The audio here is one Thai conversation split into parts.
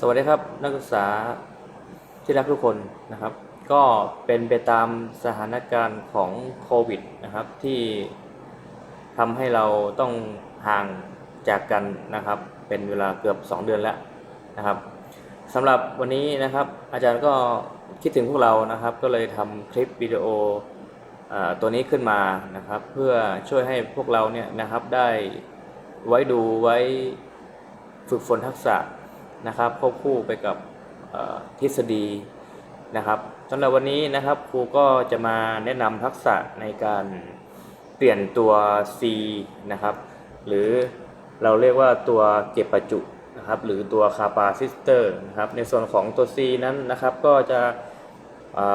สวัสดีครับนักศึกษาที่รักทุกคนนะครับ ก็เป็นไปตามสถานการณ์ของโควิดนะครับ ที่ทำให้เราต้องห่างจากกันนะครับ เป็นเวลาเกือบ 2 เดือนแล้วนะครับสำหรับวันนี้นะครับ อาจารย์ก็คิดถึงพวกเรานะครับ ก็เลยทำคลิปวิดีโออตัวนี้ขึ้นมานะครับ เพื่อช่วยให้พวกเราเนี่ยนะครับได้ไว้ดูไว้ฝึกฝนทักษะ นะครับควบคู่ไปกับทฤษฎีนะครับสำหรับวันนี้นะครับครูก็จะมาแนะนำทักษะในการเปลี่ยนตัว C นะครับ หรือเราเรียกว่าตัวเก็บประจุนะครับหรือตัวคาปาซิสเตอร์นะครับในส่วนของตัว C นั้นนะครับก็จะ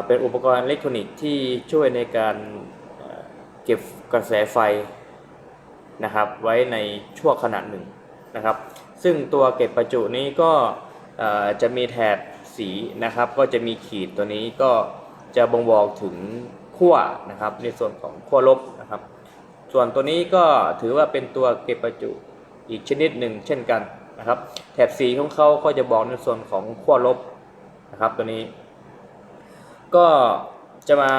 เป็นอุปกรณ์อิเล็กทรอนิกส์ที่ช่วยในการเก็บกระแสไฟนะครับ ไว้ในช่วงขณะหนึ่งนะครับ ซึ่งตัวเก็บประจุนี้ก็จะมีแถบสีนะครับ ก็จะมีขีดตัวนี้ก็จะบ่งบอกถึงขั้วนะครับ ในส่วนของขั้วลบนะครับ ส่วนตัวนี้ก็ถือว่าเป็นตัวเก็บประจุอีกชนิดหนึ่งเช่นกันนะครับ แถบสีของเขาก็จะบอกในส่วนของขั้วลบนะครับตัวนี้ ก็จะมา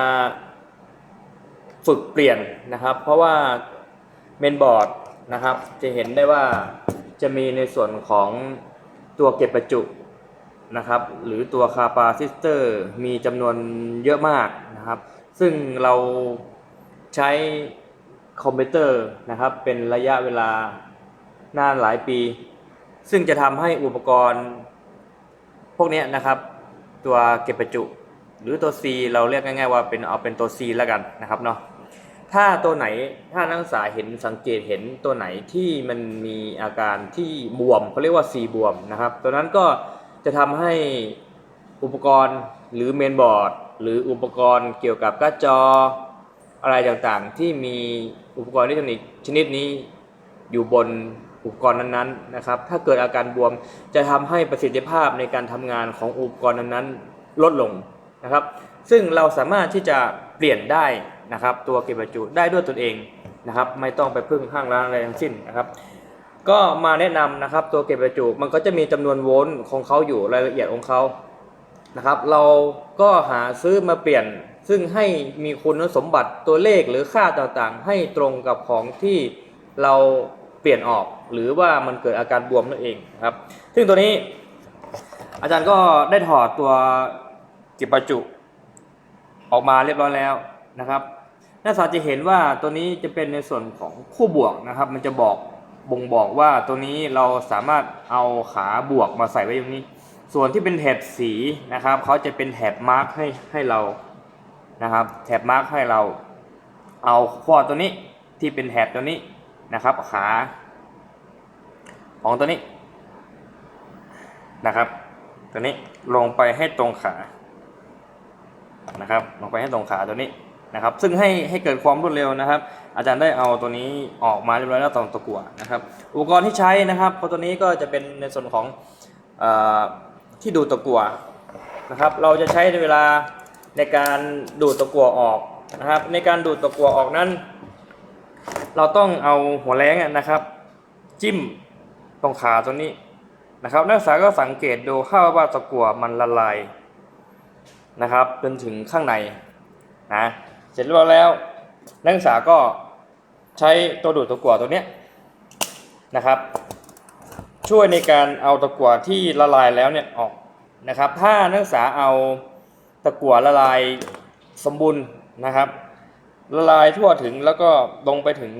ฝึกเปลี่ยนนะครับ เพราะว่าเมนบอร์ดนะครับ จะเห็นได้ว่า จะมีในส่วนของตัวเก็บประจุนะครับ หรือตัวคาปาซิสเตอร์มีจำนวนเยอะมากนะครับ ซึ่งเราใช้คอมพิวเตอร์นะครับ เป็นระยะเวลานานหลายปี ซึ่งจะทำให้อุปกรณ์พวกเนี้ยนะครับ ตัวเก็บประจุ หรือตัว C เราเรียกง่ายๆว่าเป็นเอาเป็นตัว C แล้วกันนะครับเนาะ ถ้าตัวไหนถ้านักศึกษาเห็นสังเกตเห็นตัวไหนที่มันมีอาการที่บวมเขาเรียกว่า C บวมนะครับ ตัวนั้นก็จะทำให้อุปกรณ์หรือเมนบอร์ด หรืออุปกรณ์เกี่ยวกับการ์ดจออะไรต่างๆ ที่มีอุปกรณ์อิเล็กทรอนิกส์ชนิดนี้อยู่บนอุปกรณ์นั้นๆนะครับ ถ้าเกิดอาการบวมจะทำให้ประสิทธิภาพในการทำงานของอุปกรณ์นั้นๆลดลงนะครับ ซึ่งเราสามารถที่จะเปลี่ยนได้ นะครับ ตัวเก็บประจุได้ด้วยตนเองนะครับ ไม่ต้องไปพึ่งห้างร้านอะไรทั้งสิ้นนะครับ ก็มาแนะนำนะครับ ตัวเก็บประจุมันก็จะมีจำนวนโวลต์ของเขาอยู่รายละเอียดของเขานะครับ เราก็หาซื้อมาเปลี่ยน ซึ่งให้มีคุณสมบัติตัวเลขหรือค่าต่างๆ ให้ตรงกับของที่เราเปลี่ยนออก หรือว่ามันเกิดอาการบวมนั่นเองครับ ซึ่งตัวนี้อาจารย์ก็ได้ถอดตัวเก็บประจุออกมาเรียบร้อยแล้ว นะครับนักศึกษาจะเห็นว่าตัวนี้จะเป็นในส่วนของคู่บวกนะครับ มันจะบอกบ่งบอกว่าตัวนี้เราสามารถเอาขาบวกมาใส่ไว้ตรงนี้ ส่วนที่เป็นแถบสีนะครับเขาจะเป็นแถบมาร์กให้ให้เรานะครับแถบมาร์กให้เรา เอาข้อตัวนี้ที่เป็นแถบตัวนี้นะครับขาของตัวนี้นะครับ ตัวนี้ลงไปให้ตรงขานะครับ ลงไปให้ตรงขาตัวนี้ นะครับซึ่งให้ให้เกิดความรวดเร็วนะครับ อาจารย์ได้เอาตัวนี้ออกมาเรียบร้อยแล้วตรงตะกั่วนะครับอุปกรณ์ที่ใช้นะครับพราะตัวนี้ก็จะเป็นในส่วนของอที่ดูดตะกั่วนะครับเราจะใช้ในเวลาในการดูดตะกั่วออกนะครับ ในการดูดตะกั่วออกนั้น เราต้องเอาหัวแรงนะครับ จิ้มตรงขาตัวนี้นะครับ นักศึกษาก็สังเกตดูข้าว่าตะกั่วมันละลายนะครับจนถึงข้างในนะ เสร็จเรียบร้อยแล้วนักศึกษาก็ใช้ตัวดูดตะกั่วตัวเนี้ยนะครับ ช่วยในการเอาตะกั่วที่ละลายแล้วเนี่ยออกนะครับ ถ้านักศึกษาเอาตะกั่วละลายสมบูรณ์นะครับ ละลายทั่วถึงแล้วก็ลงไปถึง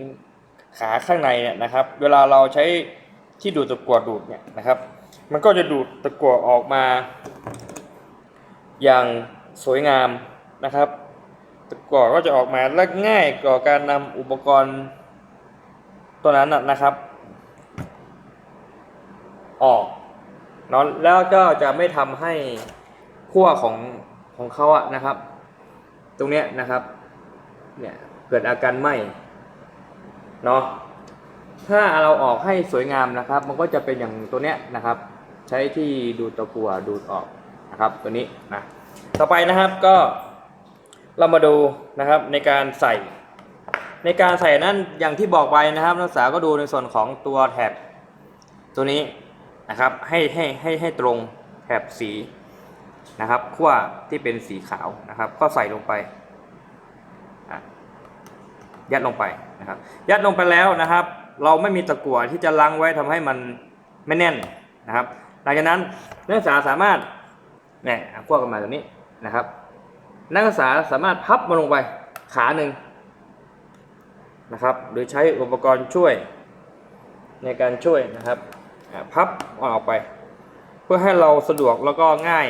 ขาข้างในเนี่ยนะครับ เวลาเราใช้ที่ดูดตะกั่วดูดเนี่ยนะครับ มันก็จะดูดตะกั่วออกมา อย่างสวยงามนะครับ กั่วก็จะออกมาและง่ายต่อการนำอุปกรณ์ตัวนั้นนะครับ ออกเนาะแล้วก็จะไม่ทำให้ขั้วของของเขาอะนะครับ ตรงเนี้ยนะครับเนี่ยเกิดอาการไหมเนาะถ้าเราออกให้สวยงามนะครับ มันก็จะเป็นอย่างตัวเนี้ยนะครับ ใช้ที่ดูดตะกั่วดูดออกนะครับ ตัวนี้นะต่อไปนะครับก็ เรามาดูนะครับในการใส่ ในการใส่นั้นอย่างที่บอกไปนะครับนักศึกษาก็ดูในส่วนของตัวแถบตัวนี้นะครับให้ให้ให้ให้ตรงแถบสีนะครับขั้วที่เป็นสีขาวนะครับ ก็ใส่ลงไป ยัดลงไปนะครับ ยัดลงไปแล้วนะครับ เราไม่มีตะกั่วที่จะล้างไว้ทำให้มันไม่แน่นนะครับ หลังจากนั้นนักศึกษาสามารถเนี่ยขั้วกันมาแบบนี้นะครับ นักศึกษาสามารถพับมันลงไปขาหนึ่งนะครับ หรือใช้อุปกรณ์ช่วยในการช่วยนะครับพับออกไป เพื่อให้เราสะดวกแล้วก็ง่าย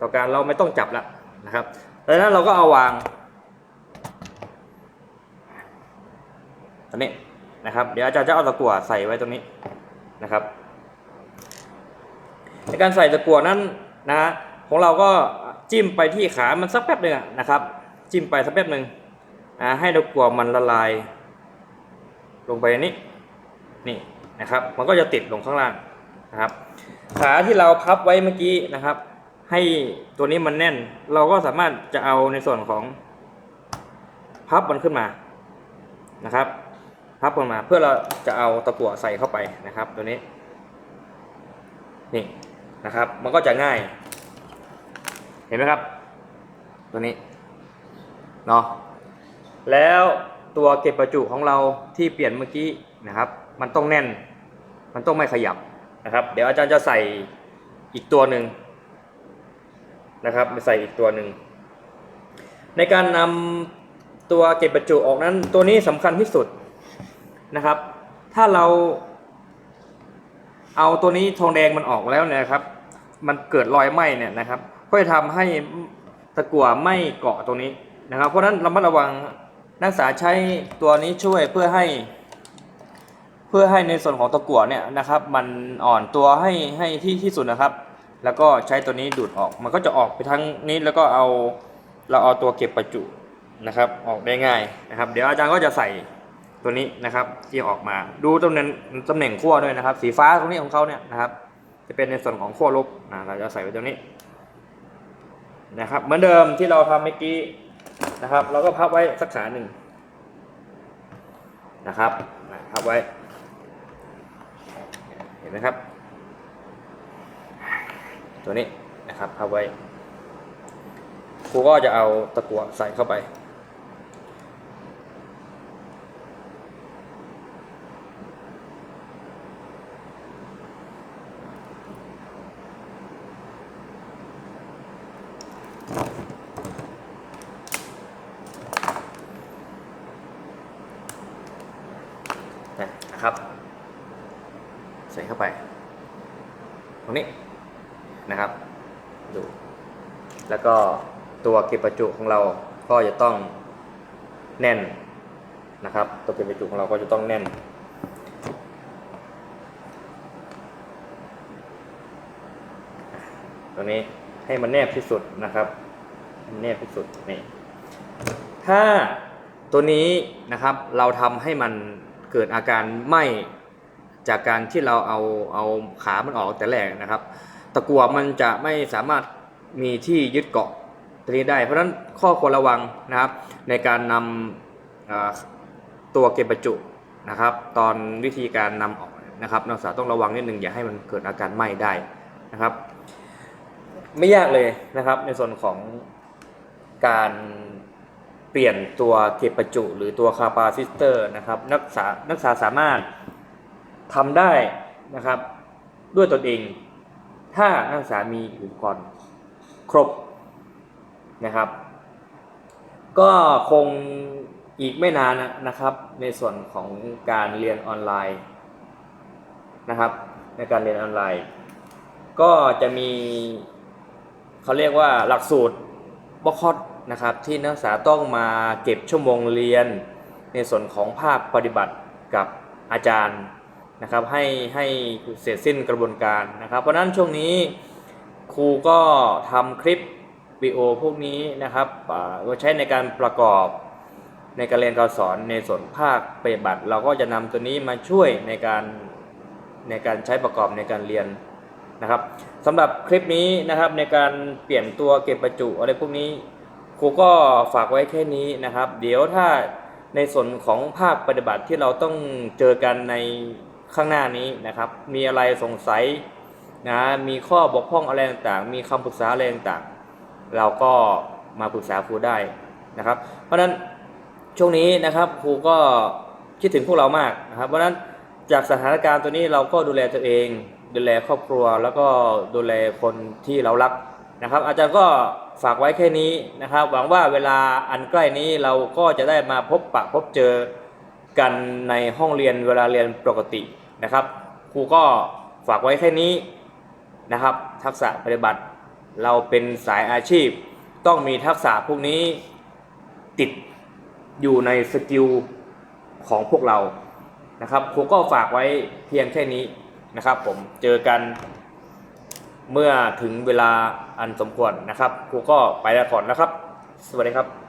ต่อการเราไม่ต้องจับแล้วนะครับดังนั้นเราก็เอาวางตรงนี้นะครับ เดี๋ยวอาจารย์จะเอาตะกั่วใส่ไว้ตรงนี้นะครับ ในการใส่ตะกั่วนั้นนะของเราก็ จิ้มไปที่ขามันสักแป๊บหนึ่งนะครับ จิ้มไปสักแป๊บหนึ่งให้ตะกั่วมันละลาย ลงไปในนี้นี่นะครับ มันก็จะติดลงข้างล่างนะครับ ขาที่เราพับไว้เมื่อกี้นะครับ ให้ตัวนี้มันแน่น เราก็สามารถจะเอาในส่วนของ พับมันขึ้นมานะครับ พับมันมาเพื่อเราจะเอาตะกั่วใส่เข้าไปนะครับ ตัวนี้ นี่นะครับ มันก็จะง่าย ห็นไหมครับ ตัวนี้เนาะแล้วตัวเก็บประจุของเราที่เปลี่ยนเมื่อกี้นะครับ มันต้องแน่น มันต้องไม่ขยับนะครับ เดี๋ยวอาจารย์จะใส่อีกตัวหนึ่งนะครับไปใส่อีกตัวหนึ่งในการนำตัวเก็บประจุออกนั้น ตัวนี้สำคัญที่สุดนะครับ ถ้าเราเอาตัวนี้ทองแดงมันออกแล้วเนี่ยนะครับ มันเกิดรอยไหม้เนี่ยนะครับ ก็จะทำให้ตะกั่วไม่เกาะตรงนี้นะครับ เพราะฉะนั้นเรามัดระวังนักศึกษาใช้ตัวนี้ช่วยเพื่อให้เพื่อให้ในส่วนของตะกั่วเนี่ยนะครับ มันอ่อนตัวให้ให้ที่ที่สุดนะครับ แล้วก็ใช้ตัวนี้ดูดออก มันก็จะออกไปทั้งนี้แล้วก็เอาเราเอาตัวเก็บประจุนะครับ ออกได้ง่ายนะครับ เดี๋ยวอาจารย์ก็จะใส่ตัวนี้นะครับที่ออกมา ดูตำแหน่งตำแหน่งขั้วด้วยนะครับ สีฟ้าตรงนี้ของเขาเนี่ยนะครับ จะเป็นในส่วนของขั้วลบนะเราจะใส่ไว้ตรงนี้ นะครับ เหมือนเดิมที่เราทำเมื่อกี้นะครับ เราก็พับไว้สักขาหนึ่งนะครับพับไว้ เห็นไหมครับ ตัวนี้นะครับพับไว้ครูก็จะเอาตะกั่วใส่เข้าไป นะครับ ใส่เข้าไป ตรงนี้นะครับ ดู แล้วก็ตัวเก็บประจุของเราก็จะต้องแน่นนะครับ ตัวเก็บประจุของเราก็จะต้องแน่น ตัวนี้ให้มันแนบที่สุดนะครับแนบที่สุดนี่ถ้าตัวนี้นะครับเราทำให้มันเกิดอาการไหม้ จากการที่เราเอาเอาขามันออกแต่แรกนะครับ ตะกั่วมันจะไม่สามารถมีที่ยึดเกาะตัวนี้ได้ เพราะฉะนั้นข้อควรระวังนะครับ ในการนำตัวเก็บประจุนะครับ ตอนวิธีการนำออกนะครับนักศึกษาต้องระวังนิดนึงอย่าให้มันเกิดอาการไหม้ได้นะครับ ไม่ยากเลยนะครับ ในส่วนของการเปลี่ยนตัวเก็บประจุ หรือตัวคาปาซิสเตอร์นะครับนักศึกษานักศึกษาสามารถ ทำได้นะครับ ด้วยตนเอง ถ้านักศึกษามีอุปกรณ์ครบนะครับ ก็คงอีกไม่นานนะครับ ในส่วนของการเรียนออนไลน์นะครับ ในการเรียนออนไลน์ ก็จะมีเขาเรียกว่าหลักสูตรบคอดนะครับที่นักศึกษาต้องมาเก็บชั่วโมงเรียน ในส่วนของภาคปฏิบัติกับอาจารย์ นะครับให้ให้เสร็จสิ้นกระบวนการนะครับ เพราะนั้นช่วงนี้ครูก็ทำคลิปวิดีโอพวกนี้นะครับอ่าไว้ใช้ในการประกอบในการเรียนการสอนในส่วนภาคปฏิบัติ เราก็จะนำตัวนี้มาช่วยในการในการใช้ประกอบในการเรียนนะครับสำหรับคลิปนี้นะครับในการเปลี่ยนตัวเก็บประจุอะไรพวกนี้ครูก็ฝากไว้แค่นี้นะครับ เดี๋ยวถ้าในส่วนของภาคปฏิบัติที่เราต้องเจอกันใน ข้างหน้านี้นะครับ มีอะไรสงสัยนะมีข้อบกพร่องอะไรต่างๆ มีคำปรึกษาอะไรต่างๆ เราก็มาปรึกษาครูได้นะครับ เพราะฉะนั้นช่วงนี้นะครับครูก็คิดถึงพวกเรามากนะครับ เพราะฉะนั้นจากสถานการณ์ตัวนี้เราก็ดูแลตัวเอง ดูแลครอบครัวแล้วก็ดูแลคนที่เรารักนะครับ อาจารย์ก็ฝากไว้แค่นี้นะครับ หวังว่าเวลาอันใกล้นี้เราก็จะได้มาพบปะพบเจอกันในห้องเรียนเวลาเรียนปกติ นะครับครูก็ฝากไว้แค่นี้นะครับ ทักษะปฏิบัติเราเป็นสายอาชีพ ต้องมีทักษะพวกนี้ติดอยู่ในสกิลของพวกเรานะครับครูก็ฝากไว้เพียงแค่นี้นะครับ ผมเจอกันเมื่อถึงเวลาอันสมควรนะครับครูก็ไปแล้วก่อนนะครับ สวัสดีครับ